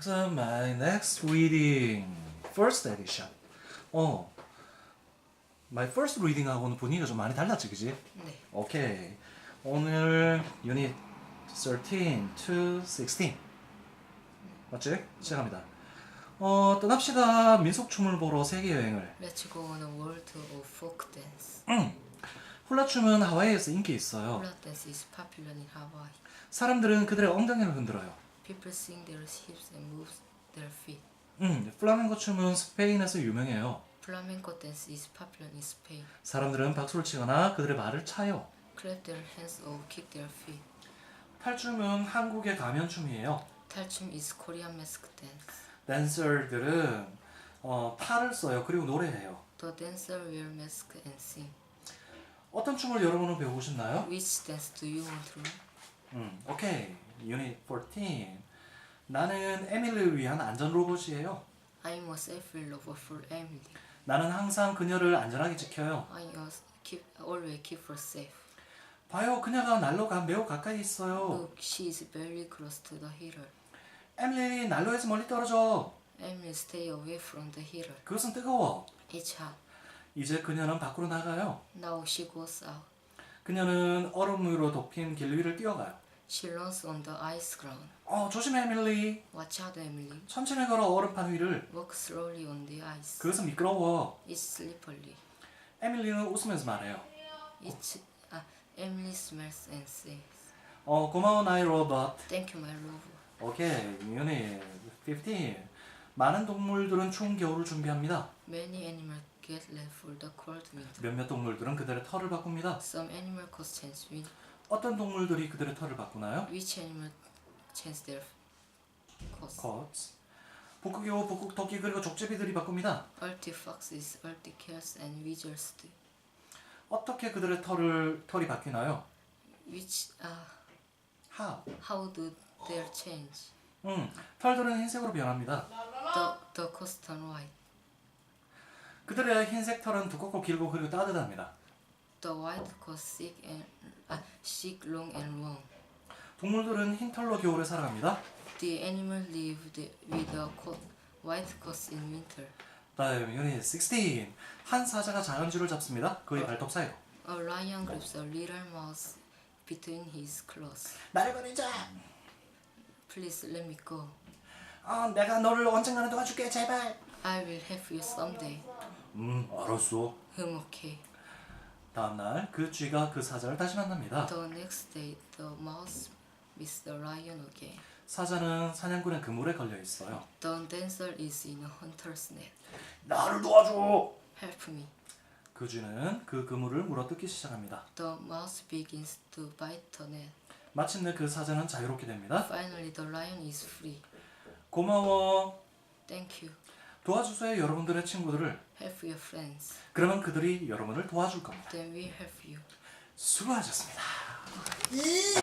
So my next reading, first edition. 어, my first reading하고는 분위기가 좀 많이 달랐지, 그지? 네. 오케이. 오늘 유닛 13 to 16. 맞지? 시작합니다. 어, 떠납시다. 민속춤을 보러 세계 여행을. Let's go on a world of folk dance. 음. 훌라춤은 하와이에서 인기 있어요. Hula dance is popular in Hawaii. 사람들은 그들의 엉덩이를 흔들어요. People swing their hips and move their feet. 음, 플라멩코 춤은 스페인에서 유명해요. Flamenco dance is popular in Spain. 사람들은 박수를 치거나 그들의 발을 차요. Clap their hands or kick their feet. 탈춤은 한국의 가면춤이에요. 탈춤 is Korean mask dance. 댄서들은 어, 팔을 써요. 그리고 노래해요. The dancer wear mask and sing. 어떤 춤을 여러분은 배우고 싶나요? Which dance do you want to learn? 음, 오케이. 유닛 14. 나는 에밀리를 위한 안전 로봇이에요. I'm a safe lover for Emily. 나는 항상 그녀를 안전하게 지켜요. I always keep always keep her safe. 봐요, 그녀가 난로가 매우 가까이 있어요. Look, she is very close to the heater. 에밀리, 난로에서 멀리 떨어져. Emily, stay away from the heater. 그것은 뜨거워. It's hot. 이제 그녀는 밖으로 나가요. Now she goes out. 그녀는 얼음 위로 덮인 길 위를 뛰어가요. She runs on the ice ground. 어, 조심해, 에밀리. Watch out, Emily. 천천히 걸어 얼음판 위를. Walk slowly on the ice. 그것은 미끄러워. It's slippery. 에밀리는 웃으면서 말해요. It's ah, Emily smells and says, 어, 고마워, 나의 로봇. "Thank you, my lover." 오케이, 유닛 15. 많은 동물들은 추운 겨울을 준비합니다. Many animals get ready for the cold winter. 몇몇 동물들은 그들의 털을 바꿉니다. Some animal coats change wind. 어떤 동물들이 그들의 털을 바꾸나요? Which animal change their coats? 컷. 북극여우, 북극 토끼 그리고 족제비들이 바꿉니다. Earthy foxes, earthy cats, and wizards. do. 어떻게 그들의 털을 털이 바뀌나요? Which ah, How? how do they change? 음, 털들은 흰색으로 변합니다. The the coats turn white. 그들의 흰색 털은 두껍고 길고 그리고 따뜻합니다. The white coats thick and ah, thick, long and long. 동물들은 흰 털로 겨울에 살아갑니다. The animal lived with a coat, white coats in winter. 다음 유닛 16. 한 사자가 작은 쥐를 잡습니다. 그의 발톱 사이로. A lion grabs a little mouse between his claws. 날 버리자. Please let me go. 아, 내가 너를 언젠가는 도와줄게, 제발. I will help you someday. 음, 알았어. 음, okay. 다음 날 그 쥐가 그 사자를 다시 만납니다. The next day, the mouse meets the lion again. 사자는 사냥꾼의 그물에 걸려 있어요. The dancer is in a hunter's net. 나를 도와줘. Help me. 그 쥐는 그 그물을 물어뜯기 시작합니다. The mouse begins to bite the net. 마침내 그 사자는 자유롭게 됩니다. Finally, the lion is free. 고마워. Thank you. 도와주세요, 여러분들의 친구들을. Help your friends. 그러면 그들이 여러분을 도와줄 겁니다. Then we help you. 수고하셨습니다.